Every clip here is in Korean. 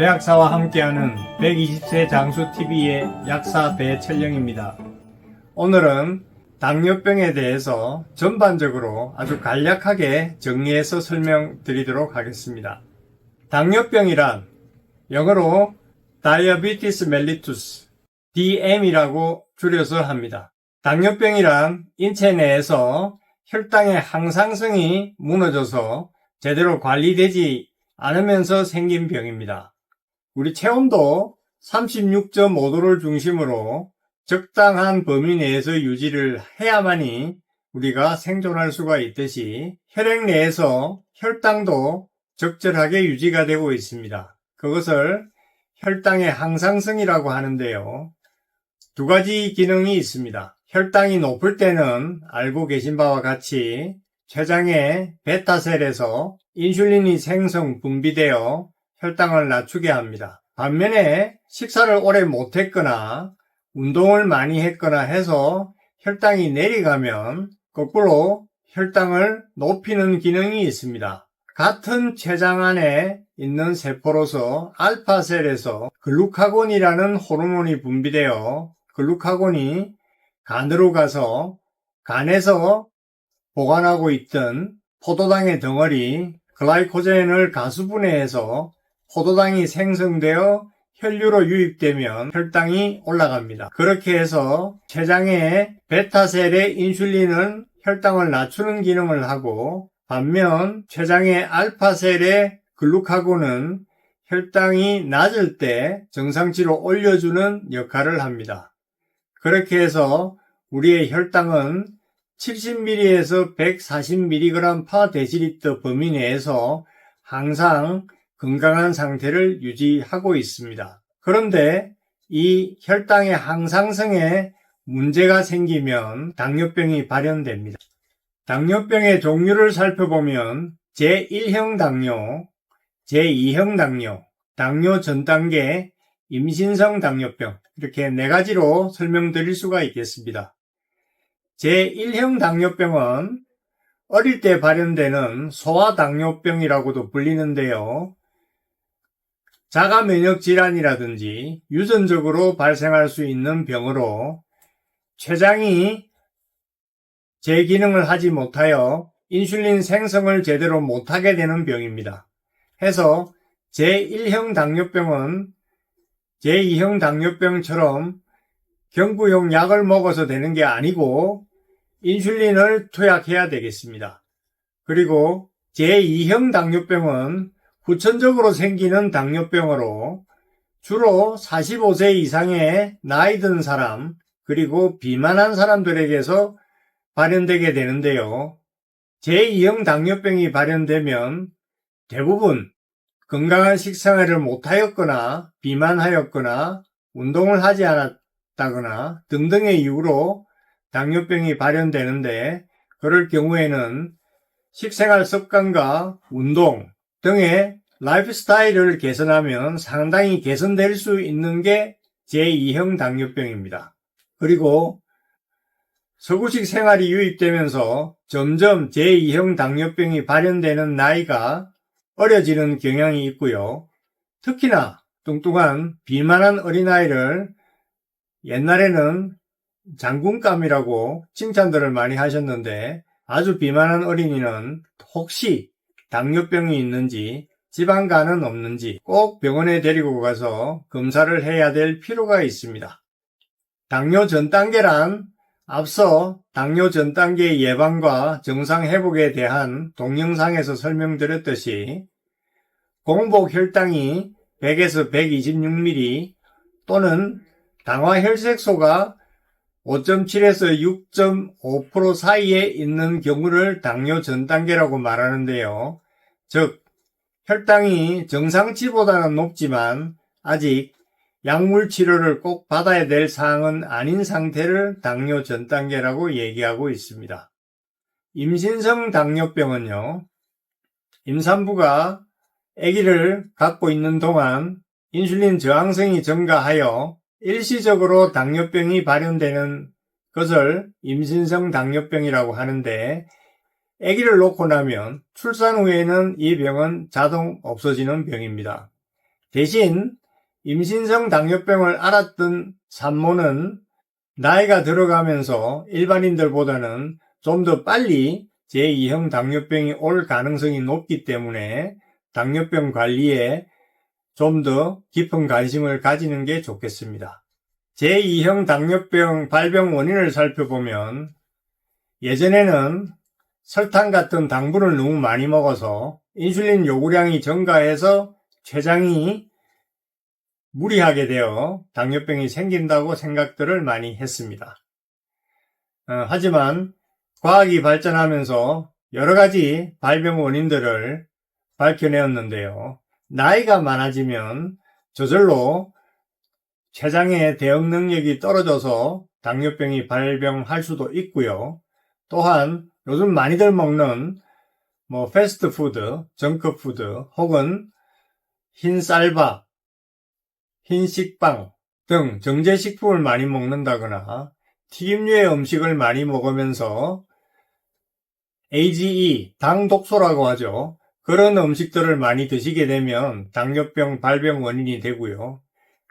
배약사와 함께하는 120세 장수TV의 약사 배철영입니다. 오늘은 당뇨병에 대해서 전반적으로 아주 간략하게 정리해서 설명드리도록 하겠습니다. 당뇨병이란 영어로 Diabetes mellitus, DM이라고 줄여서 합니다. 당뇨병이란 인체 내에서 혈당의 항상성이 무너져서 제대로 관리되지 않으면서 생긴 병입니다. 우리 체온도 36.5도를 중심으로 적당한 범위 내에서 유지를 해야만이 우리가 생존할 수가 있듯이 혈액 내에서 혈당도 적절하게 유지가 되고 있습니다. 그것을 혈당의 항상성이라고 하는데요. 두 가지 기능이 있습니다. 혈당이 높을 때는 알고 계신 바와 같이 췌장의 베타셀에서 인슐린이 생성 분비되어 혈당을 낮추게 합니다. 반면에 식사를 오래 못했거나 운동을 많이 했거나 해서 혈당이 내려가면 거꾸로 혈당을 높이는 기능이 있습니다. 같은 췌장 안에 있는 세포로서 알파셀에서 글루카곤이라는 호르몬이 분비되어 글루카곤이 간으로 가서 간에서 보관하고 있던 포도당의 덩어리 글라이코젠을 가수분해해서 포도당이 생성되어 혈류로 유입되면 혈당이 올라갑니다. 그렇게 해서 췌장의 베타셀의 인슐린은 혈당을 낮추는 기능을 하고 반면 췌장의 알파셀의 글루카곤은 혈당이 낮을 때 정상치로 올려주는 역할을 합니다. 그렇게 해서 우리의 혈당은 70ml에서 140mg 파 데시리터 범위 내에서 항상 건강한 상태를 유지하고 있습니다. 그런데 이 혈당의 항상성에 문제가 생기면 당뇨병이 발현됩니다. 당뇨병의 종류를 살펴보면 제1형 당뇨, 제2형 당뇨, 당뇨 전 단계, 임신성 당뇨병 이렇게 네 가지로 설명드릴 수가 있겠습니다. 제1형 당뇨병은 어릴 때 발현되는 소아당뇨병이라고도 불리는데요. 자가 면역 질환이라든지 유전적으로 발생할 수 있는 병으로 췌장이 제 기능을 하지 못하여 인슐린 생성을 제대로 못하게 되는 병입니다. 해서 제1형 당뇨병은 제2형 당뇨병처럼 경구용 약을 먹어서 되는 게 아니고 인슐린을 투약해야 되겠습니다. 그리고 제2형 당뇨병은 후천적으로 생기는 당뇨병으로 주로 45세 이상의 나이 든 사람 그리고 비만한 사람들에게서 발현되게 되는데요. 제2형 당뇨병이 발현되면 대부분 건강한 식생활을 못하였거나 비만하였거나 운동을 하지 않았다거나 등등의 이유로 당뇨병이 발현되는데 그럴 경우에는 식생활 습관과 운동 등의 라이프 스타일을 개선하면 상당히 개선될 수 있는 게 제2형 당뇨병입니다. 그리고 서구식 생활이 유입되면서 점점 제2형 당뇨병이 발현되는 나이가 어려지는 경향이 있고요. 특히나 뚱뚱한 비만한 어린아이를 옛날에는 장군감이라고 칭찬들을 많이 하셨는데 아주 비만한 어린이는 혹시 당뇨병이 있는지 지방간은 없는지 꼭 병원에 데리고 가서 검사를 해야 될 필요가 있습니다. 당뇨 전 단계란 앞서 당뇨 전 단계 예방과 정상 회복에 대한 동영상에서 설명드렸듯이 공복 혈당이 100에서 126ml 또는 당화 혈색소가 5.7에서 6.5% 사이에 있는 경우를 당뇨 전 단계라고 말하는데요. 즉, 혈당이 정상치보다는 높지만 아직 약물 치료를 꼭 받아야 될 사항은 아닌 상태를 당뇨 전 단계라고 얘기하고 있습니다. 임신성 당뇨병은요, 임산부가 아기를 갖고 있는 동안 인슐린 저항성이 증가하여 일시적으로 당뇨병이 발현되는 것을 임신성 당뇨병이라고 하는데 아기를 놓고 나면 출산 후에는 이 병은 자동 없어지는 병입니다. 대신 임신성 당뇨병을 앓았던 산모는 나이가 들어가면서 일반인들보다는 좀 더 빨리 제2형 당뇨병이 올 가능성이 높기 때문에 당뇨병 관리에 좀 더 깊은 관심을 가지는 게 좋겠습니다. 제2형 당뇨병 발병 원인을 살펴보면 예전에는 설탕 같은 당분을 너무 많이 먹어서 인슐린 요구량이 증가해서 췌장이 무리하게 되어 당뇨병이 생긴다고 생각들을 많이 했습니다. 어, 하지만 과학이 발전하면서 여러 가지 발병 원인들을 밝혀내었는데요. 나이가 많아지면 저절로 췌장의 대응 능력이 떨어져서 당뇨병이 발병할 수도 있고요. 또한 요즘 많이들 먹는 뭐 패스트푸드, 정크푸드 혹은 흰 쌀밥, 흰 식빵 등 정제식품을 많이 먹는다거나 튀김류의 음식을 많이 먹으면서 AGE, 당 독소라고 하죠. 그런 음식들을 많이 드시게 되면 당뇨병 발병 원인이 되고요.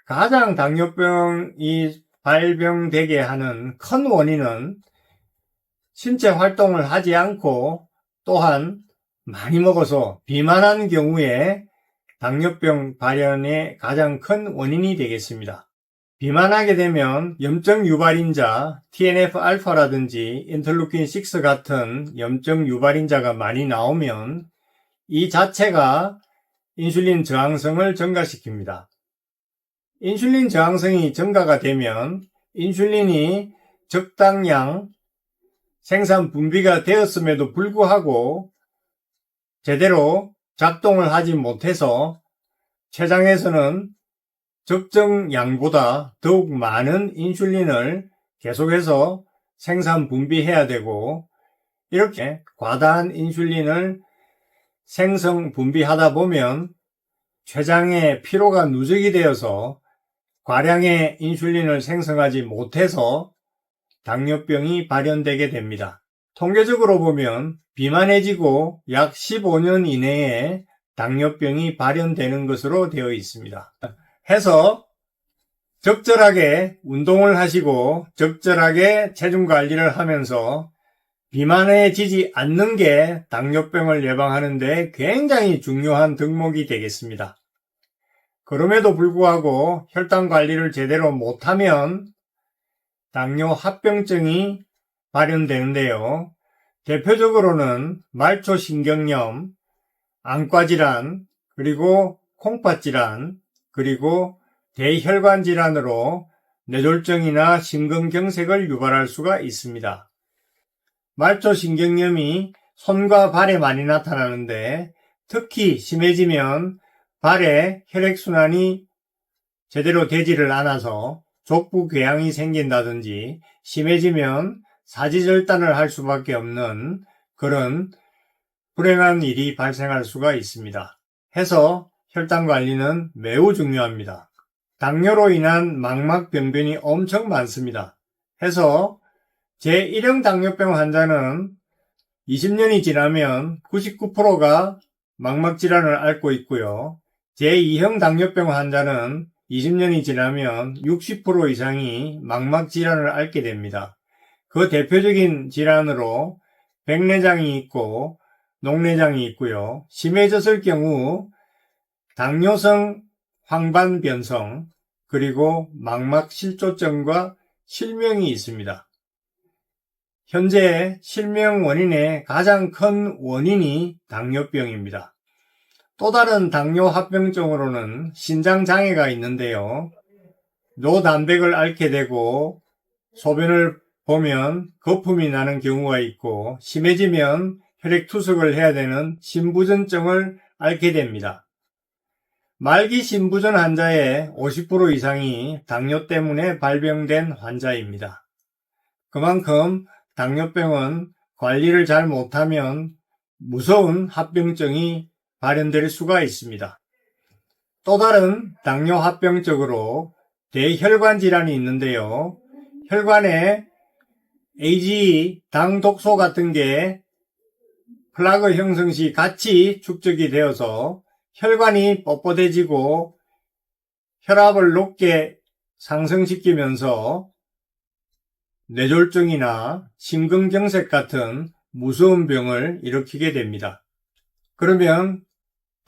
가장 당뇨병이 발병되게 하는 큰 원인은 신체 활동을 하지 않고 또한 많이 먹어서 비만한 경우에 당뇨병 발현의 가장 큰 원인이 되겠습니다. 비만하게 되면 염증 유발인자 TNF-알파라든지 인터루킨6 같은 염증 유발인자가 많이 나오면 이 자체가 인슐린 저항성을 증가시킵니다. 인슐린 저항성이 증가가 되면 인슐린이 적당량 생산 분비가 되었음에도 불구하고 제대로 작동을 하지 못해서 췌장에서는 적정 양보다 더욱 많은 인슐린을 계속해서 생산 분비해야 되고 이렇게 과다한 인슐린을 생성 분비하다 보면 췌장의 피로가 누적이 되어서 과량의 인슐린을 생성하지 못해서 당뇨병이 발현되게 됩니다. 통계적으로 보면 비만해지고 약 15년 이내에 당뇨병이 발현되는 것으로 되어 있습니다. 해서 적절하게 운동을 하시고 적절하게 체중 관리를 하면서 비만해지지 않는 게 당뇨병을 예방하는데 굉장히 중요한 덕목이 되겠습니다. 그럼에도 불구하고 혈당 관리를 제대로 못하면 당뇨 합병증이 발현되는데요. 대표적으로는 말초신경염, 안과질환, 그리고 콩팥질환, 그리고 대혈관 질환으로 뇌졸중이나 심근경색을 유발할 수가 있습니다. 말초신경염이 손과 발에 많이 나타나는데 특히 심해지면 발에 혈액순환이 제대로 되지를 않아서 족부 궤양이 생긴다든지 심해지면 사지절단을 할 수밖에 없는 그런 불행한 일이 발생할 수가 있습니다. 해서 혈당 관리는 매우 중요합니다. 당뇨로 인한 망막병변이 엄청 많습니다. 해서 제1형 당뇨병 환자는 20년이 지나면 99%가 망막질환을 앓고 있고요. 제2형 당뇨병 환자는 20년이 지나면 60% 이상이 망막 질환을 앓게 됩니다. 그 대표적인 질환으로 백내장이 있고 녹내장이 있고요. 심해졌을 경우 당뇨성 황반변성 그리고 망막실조증과 실명이 있습니다. 현재 실명 원인의 가장 큰 원인이 당뇨병입니다. 또 다른 당뇨 합병증으로는 신장 장애가 있는데요. 노단백을 앓게 되고 소변을 보면 거품이 나는 경우가 있고 심해지면 혈액 투석을 해야 되는 신부전증을 앓게 됩니다. 말기 신부전 환자의 50% 이상이 당뇨 때문에 발병된 환자입니다. 그만큼 당뇨병은 관리를 잘 못하면 무서운 합병증이 발현될 수가 있습니다. 또 다른 당뇨 합병적으로 대혈관 질환이 있는데요. 혈관에 AGE, 당 독소 같은 게 플라그 형성 시 같이 축적이 되어서 혈관이 뻣뻣해지고 혈압을 높게 상승시키면서 뇌졸중이나 심근경색 같은 무서운 병을 일으키게 됩니다. 그러면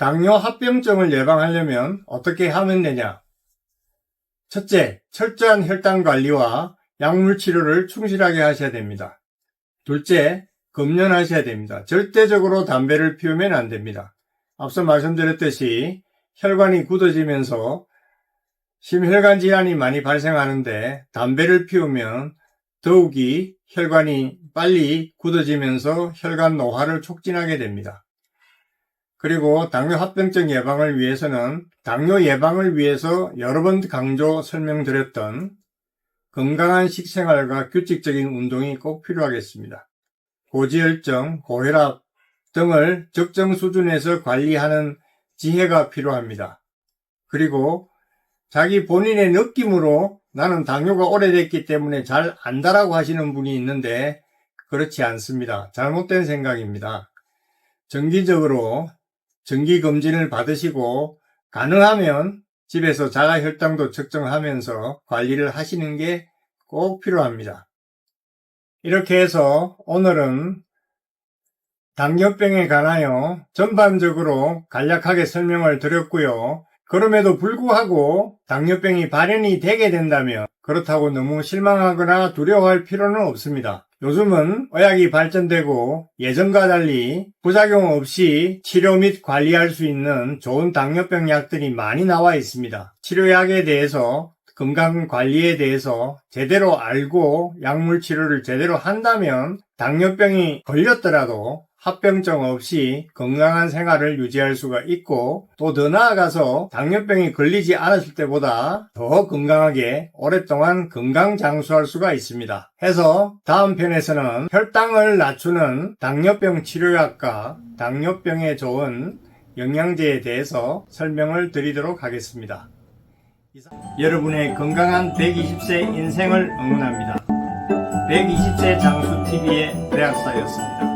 당뇨 합병증을 예방하려면 어떻게 하면 되냐? 첫째, 철저한 혈당 관리와 약물 치료를 충실하게 하셔야 됩니다. 둘째, 금연하셔야 됩니다. 절대적으로 담배를 피우면 안 됩니다. 앞서 말씀드렸듯이 혈관이 굳어지면서 심혈관 질환이 많이 발생하는데 담배를 피우면 더욱이 혈관이 빨리 굳어지면서 혈관 노화를 촉진하게 됩니다. 그리고 당뇨 합병증 예방을 위해서는 당뇨 예방을 위해서 여러 번 강조 설명드렸던 건강한 식생활과 규칙적인 운동이 꼭 필요하겠습니다. 고지혈증, 고혈압 등을 적정 수준에서 관리하는 지혜가 필요합니다. 그리고 자기 본인의 느낌으로 나는 당뇨가 오래됐기 때문에 잘 안다라고 하시는 분이 있는데 그렇지 않습니다. 잘못된 생각입니다. 정기적으로 정기 검진을 받으시고 가능하면 집에서 자가 혈당도 측정하면서 관리를 하시는 게 꼭 필요합니다. 이렇게 해서 오늘은 당뇨병에 관하여 전반적으로 간략하게 설명을 드렸고요. 그럼에도 불구하고 당뇨병이 발현이 되게 된다면 그렇다고 너무 실망하거나 두려워할 필요는 없습니다. 요즘은 의학이 발전되고 예전과 달리 부작용 없이 치료 및 관리할 수 있는 좋은 당뇨병 약들이 많이 나와 있습니다. 치료약에 대해서 건강 관리에 대해서 제대로 알고 약물 치료를 제대로 한다면 당뇨병이 걸렸더라도 합병증 없이 건강한 생활을 유지할 수가 있고 또 더 나아가서 당뇨병이 걸리지 않았을 때보다 더 건강하게 오랫동안 건강 장수할 수가 있습니다. 해서 다음 편에서는 혈당을 낮추는 당뇨병 치료약과 당뇨병에 좋은 영양제에 대해서 설명을 드리도록 하겠습니다. 여러분의 건강한 120세 인생을 응원합니다. 120세 장수TV의 대학사였습니다.